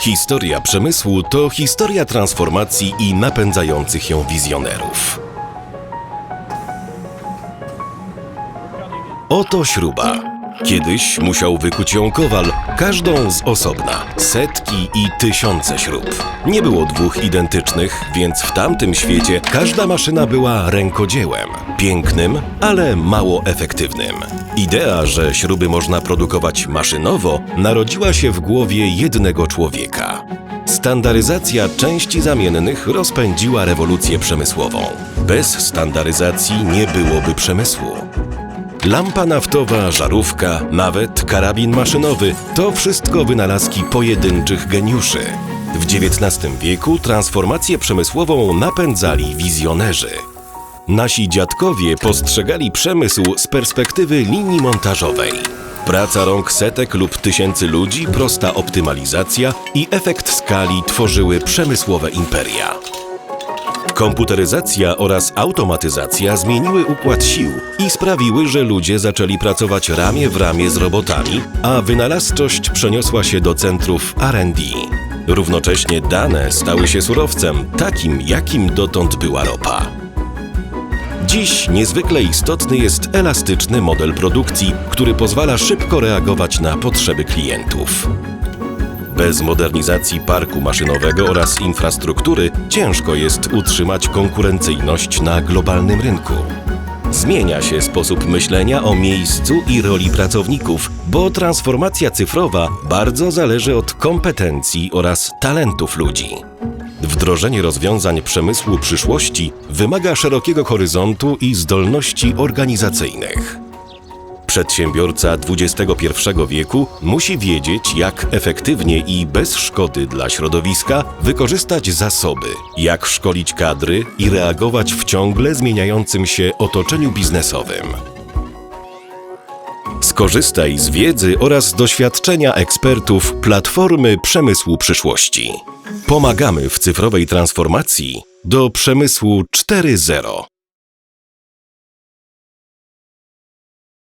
Historia przemysłu to historia transformacji i napędzających ją wizjonerów. Oto śruba. Kiedyś musiał wykuć ją kowal, każdą z osobna. Setki i tysiące śrub. Nie było dwóch identycznych, więc w tamtym świecie każda maszyna była rękodziełem. Pięknym, ale mało efektywnym. Idea, że śruby można produkować maszynowo, narodziła się w głowie jednego człowieka. Standaryzacja części zamiennych rozpędziła rewolucję przemysłową. Bez standaryzacji nie byłoby przemysłu. Lampa naftowa, żarówka, nawet karabin maszynowy to wszystko wynalazki pojedynczych geniuszy. W XIX wieku transformację przemysłową napędzali wizjonerzy. Nasi dziadkowie postrzegali przemysł z perspektywy linii montażowej. Praca rąk setek lub tysięcy ludzi, prosta optymalizacja i efekt skali tworzyły przemysłowe imperia. Komputeryzacja oraz automatyzacja zmieniły układ sił i sprawiły, że ludzie zaczęli pracować ramię w ramię z robotami, a wynalazczość przeniosła się do centrów RD. Równocześnie dane stały się surowcem, takim jakim dotąd była ropa. Dziś niezwykle istotny jest elastyczny model produkcji, który pozwala szybko reagować na potrzeby klientów. Bez modernizacji parku maszynowego oraz infrastruktury ciężko jest utrzymać konkurencyjność na globalnym rynku. Zmienia się sposób myślenia o miejscu i roli pracowników, bo transformacja cyfrowa bardzo zależy od kompetencji oraz talentów ludzi. Wdrożenie rozwiązań przemysłu przyszłości wymaga szerokiego horyzontu i zdolności organizacyjnych. Przedsiębiorca XXI wieku musi wiedzieć, jak efektywnie i bez szkody dla środowiska wykorzystać zasoby, jak szkolić kadry i reagować w ciągle zmieniającym się otoczeniu biznesowym. Skorzystaj z wiedzy oraz doświadczenia ekspertów Platformy Przemysłu Przyszłości. Pomagamy w cyfrowej transformacji do przemysłu 4.0.